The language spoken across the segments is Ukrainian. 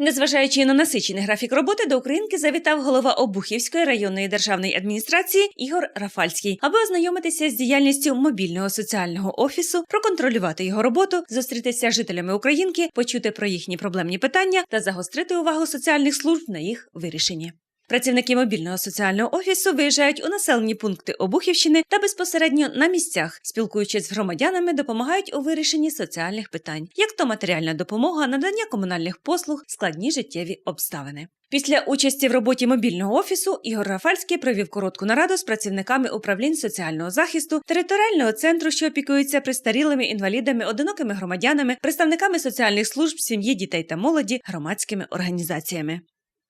Незважаючи на насичений графік роботи, до Українки завітав голова Обухівської районної державної адміністрації Ігор Рафальський, аби ознайомитися з діяльністю мобільного соціального офісу, проконтролювати його роботу, зустрітися з жителями Українки, почути про їхні проблемні питання та загострити увагу соціальних служб на їх вирішенні. Працівники мобільного соціального офісу виїжджають у населені пункти Обухівщини та безпосередньо на місцях, спілкуючись з громадянами, допомагають у вирішенні соціальних питань, як то матеріальна допомога, надання комунальних послуг, складні життєві обставини. Після участі в роботі мобільного офісу Ігор Рафальський провів коротку нараду з працівниками управлінь соціального захисту, територіального центру, що опікується престарілими інвалідами, одинокими громадянами, представниками соціальних служб, сім'ї, дітей та молоді, громадськими організаціями.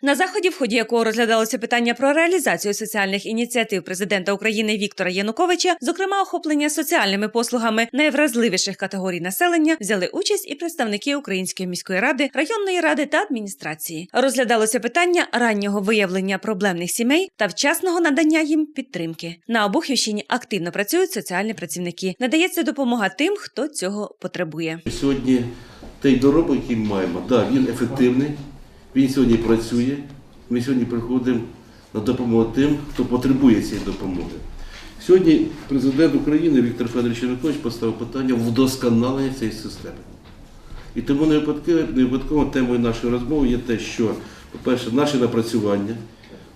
На заході, в ході якого розглядалося питання про реалізацію соціальних ініціатив президента України Віктора Януковича, зокрема охоплення соціальними послугами найвразливіших категорій населення, взяли участь і представники Української міської ради, районної ради та адміністрації. Розглядалося питання раннього виявлення проблемних сімей та вчасного надання їм підтримки. На Обухівщині активно працюють соціальні працівники. Надається допомога тим, хто цього потребує. Сьогодні той доробок, який маємо, да, він ефективний, він сьогодні працює. Ми сьогодні приходимо на допомогу тим, хто потребує цієї допомоги. Сьогодні президент України Віктор Федорович Янукович поставив питання вдосконалення цієї системи. І тому не випадково, темою нашої розмови є те, що, по-перше, наші напрацювання,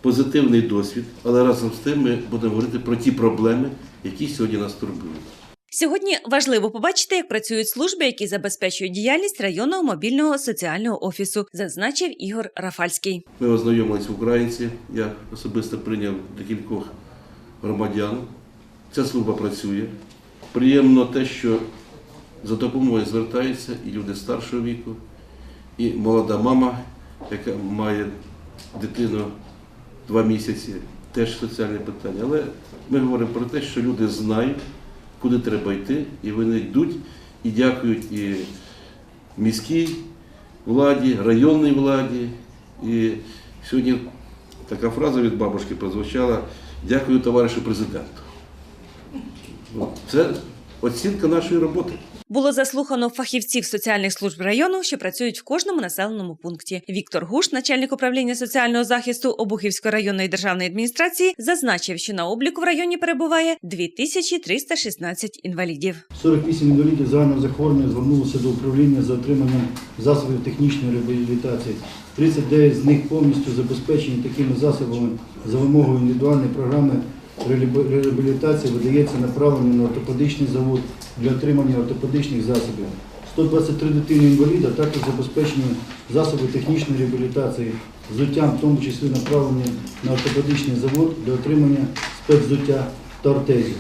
позитивний досвід, але разом з тим ми будемо говорити про ті проблеми, які сьогодні нас турбують. Сьогодні важливо побачити, як працюють служби, які забезпечують діяльність районного мобільного соціального офісу, зазначив Ігор Рафальський. Ми ознайомилися Українці. Я особисто прийняв декількох громадян. Ця служба працює. Приємно те, що за допомогою звертаються і люди старшого віку, і молода мама, яка має дитину два місяці, теж соціальне питання. Але ми говоримо про те, що люди знають, куди треба йти, і вони йдуть і дякують і міській владі, районній владі. І сьогодні така фраза від бабушки прозвучала Дякую товаришу президенту. Це оцінка нашої роботи. Було заслухано фахівців соціальних служб району, що працюють в кожному населеному пункті. Віктор Гуш, начальник управління соціального захисту Обухівської районної державної адміністрації, зазначив, що на обліку в районі перебуває 2316 інвалідів. 48 інвалідів загального захворювання звернулося до управління за отриманням засобів технічної реабілітації. 39 з них повністю забезпечені такими засобами за вимогою індивідуальної програми реабілітації видається направлення на ортопедичний завод для отримання ортопедичних засобів. 123 дитини інваліда також забезпечені засоби технічної реабілітації, взуттям, в тому числі направлені на ортопедичний завод для отримання спецзуття та ортезів.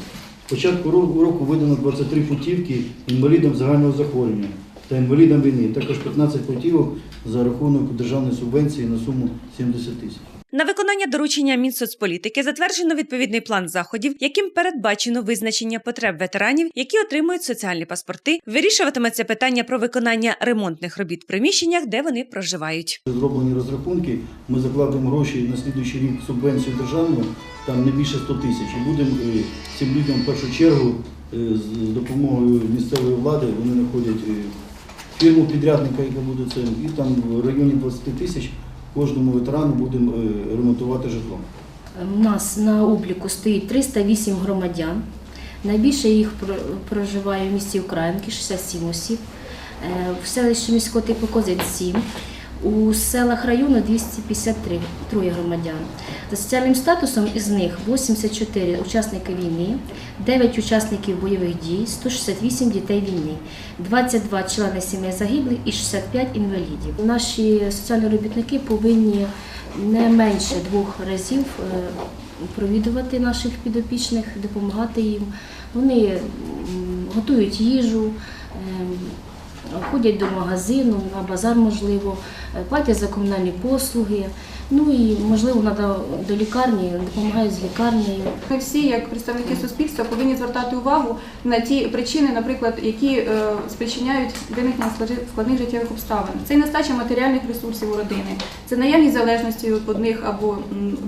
З початку року видано 23 путівки інвалідам загального захворювання та інвалідам війни, також 15 путівок за рахунок державної субвенції на суму 70 тисяч. На виконання доручення Мінсоцполітики затверджено відповідний план заходів, яким передбачено визначення потреб ветеранів, які отримують соціальні паспорти. Вирішуватиметься питання про виконання ремонтних робіт в приміщеннях, де вони проживають. Зроблені розрахунки, ми закладемо гроші на слідуючий рік субвенцію державну, там не більше 100 тисяч. І будемо е, цим людям в першу чергу е, з допомогою місцевої влади вони знаходять е, фірму підрядника, яка буде це, і там в районі 20 тисяч кожному ветерану будемо е, ремонтувати житло. У нас на обліку стоїть 308 громадян. Найбільше їх про- проживає в місті Українки, 67 осіб. Е, В селищі міського типу Козець 7. У селах району 253 троє громадян. За соціальним статусом із них 84 учасники війни, 9 учасників бойових дій, 168 дітей війни, 22 члени сімей загиблих і 65 інвалідів. Наші соціальні робітники повинні не менше двох разів е, провідувати наших підопічних, допомагати їм. Вони готують їжу, ем, ходять до магазину, на базар, можливо, платять за комунальні послуги. Ну і, можливо, надо до лікарні, допомагають з лікарнею. Ми всі, як представники суспільства, повинні звертати увагу на ті причини, наприклад, які е, спричиняють виникнення складних життєвих обставин. Це нестача матеріальних ресурсів у родини, це наявність залежності від одних або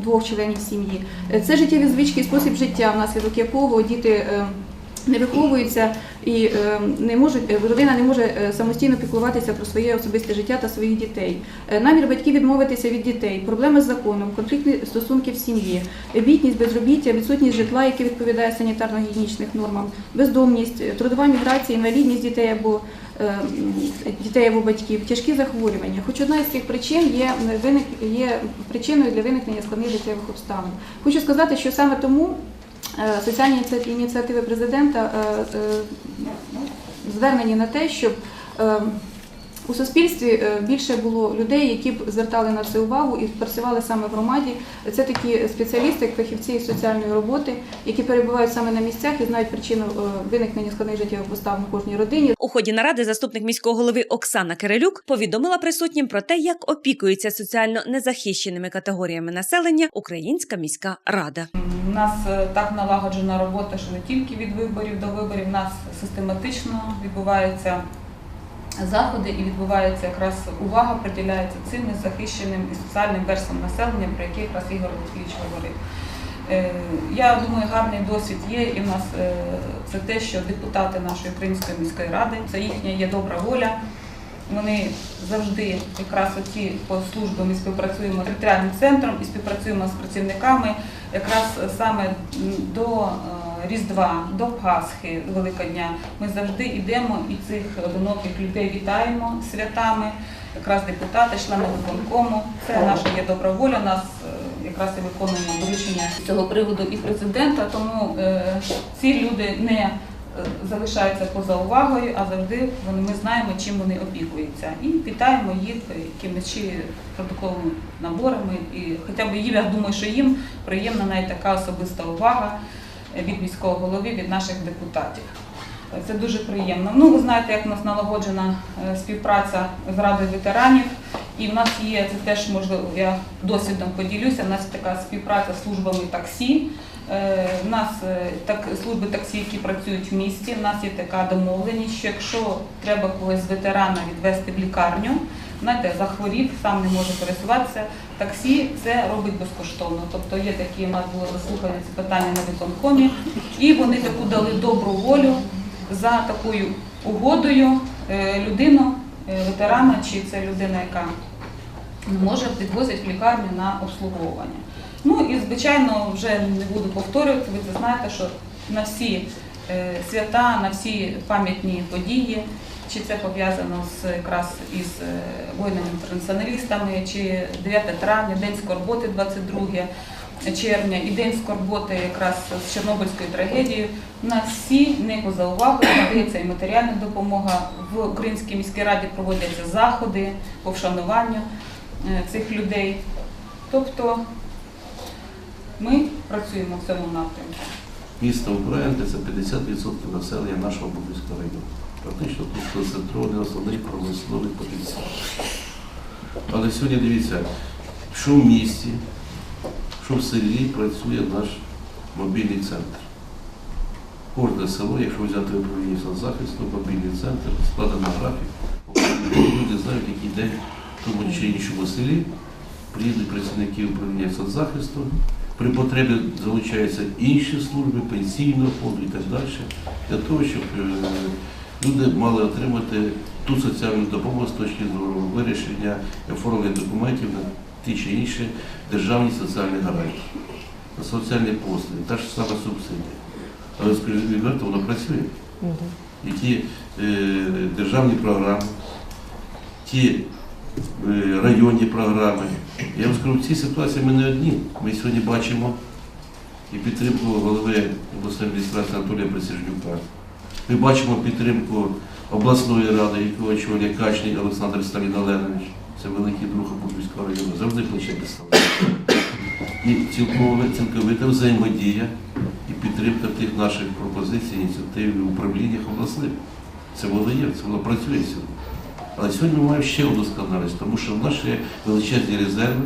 двох членів сім'ї, Е, це життєві звички і спосіб життя, внаслідок якого діти. Е, не виховуються і е, не можуть е, родина не може е, самостійно піклуватися про своє особисте життя та своїх дітей. Е, Намір батьків відмовитися від дітей, проблеми з законом, конфліктні стосунки в сім'ї, бідність, безробіття, відсутність житла, яке відповідає санітарно-гігієнічних нормам, бездомність, е, трудова міграція, інвалідність дітей або е, дітей або батьків, тяжкі захворювання. Хоч одна з цих причин є е, виник є причиною для виникнення складних життєвих обставин. Хочу сказати, що саме тому. Е, Соціальні ініціативи президента е, е, звернені на те, щоб у суспільстві більше було людей, які б звертали на це увагу і працювали саме в громаді. Це такі спеціалісти, як фахівці із соціальної роботи, які перебувають саме на місцях і знають причину виникнення складних життєвих обставин в кожній родині. У ході наради заступник міського голови Оксана Кирилюк повідомила присутнім про те, як опікується соціально незахищеними категоріями населення Українська міська рада. У нас е, так налагоджена робота, що не тільки від виборів до виборів, у нас систематично відбуваються заходи і відбувається якраз увага приділяється цим незахищеним і соціальним верствам населення, про які якраз Ігор Олексійович говорив. Е, Я думаю, гарний досвід є, і в нас е, це те, що депутати нашої української міської ради, це їхня є добра воля. Вони завжди якраз оці по службам і співпрацюємо з територіальним центром і співпрацюємо з працівниками якраз саме до е, Різдва, до Пасхи, Великодня. Ми завжди йдемо і цих одиноких людей вітаємо святами. Якраз депутати, члени виконкому. Це наша є добра воля. Нас е, якраз і виконуємо доручення цього приводу і президента. Тому е, ці люди не залишаються поза увагою, а завжди вони ми знаємо, чим вони опікуються. І вітаємо їх якимись чи протоколами наборами. І хоча б їм, я думаю, що їм приємна навіть така особиста увага від міського голови, від наших депутатів. Це дуже приємно. Ну, ви знаєте, як у нас налагоджена е, співпраця з Радою ветеранів. І в нас є, це теж можливо, я досвідом поділюся, у нас така співпраця з службами таксі. Е, У нас е, так, служби таксі, які працюють в місті, у нас є така домовленість, що якщо треба когось з ветерана відвести в лікарню, знаєте, захворів, сам не може пересуватися, таксі це робить безкоштовно. Тобто є такі, у нас було заслухане це питання на виконкомі, і вони таку дали добру волю за такою угодою е, людину, е, ветерана, чи це людина, яка не може підвозять в лікарню на обслуговування. Ну і звичайно, вже не буду повторювати, ви це знаєте, що на всі е, свята, на всі пам'ятні події, чи це пов'язано з якраз із е, воїнами-інтернаціоналістами, чи 9 травня, День скорботи, 22 червня і День скорботи якраз з Чорнобильською трагедією. У нас всі не поза увагою надається і матеріальна допомога. В Українській міській раді проводяться заходи по вшануванню е, цих людей. Тобто ми працюємо в цьому напрямку. Місто Українка це 50% населення нашого Бухівського району. Практично тут концентрований основний промисловий потенціал. Але сьогодні дивіться, що в місті, що в селі працює наш мобільний центр. Кожне село, якщо взяти управління соцзахисту, мобільний центр, складено графік. Люди знають, який день в тому чи іншому селі приїдуть працівники управління соцзахисту, при потребі залучаються інші служби, пенсійного фонду і так далі, для того, щоб е, люди мали отримати ту соціальну допомогу з точки зору вирішення оформлення документів на ті чи інші державні соціальні гарантії, на соціальні послуги, та ж сама субсидія. Але скажу відверто, воно працює. І ті е, державні програми, ті е, районні програми. Я вам скажу, в цій ситуації ми не одні. Ми сьогодні бачимо і підтримку голови обласної адміністрації Анатолія Присяжнюка. Ми бачимо підтримку обласної ради, яку очолює Качний Олександр Сталін Оленович. Це великий друг Обухівського району, завжди плече підставляє. І цілковита взаємодія і підтримка тих наших пропозицій, ініціатив і управліннях обласних. Це воно є, це воно працює сьогодні. Але сьогодні ми маємо ще удосконалість, тому що в нас величезні резерви,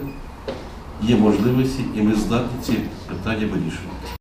є можливості, і ми здатні ці питання вирішувати.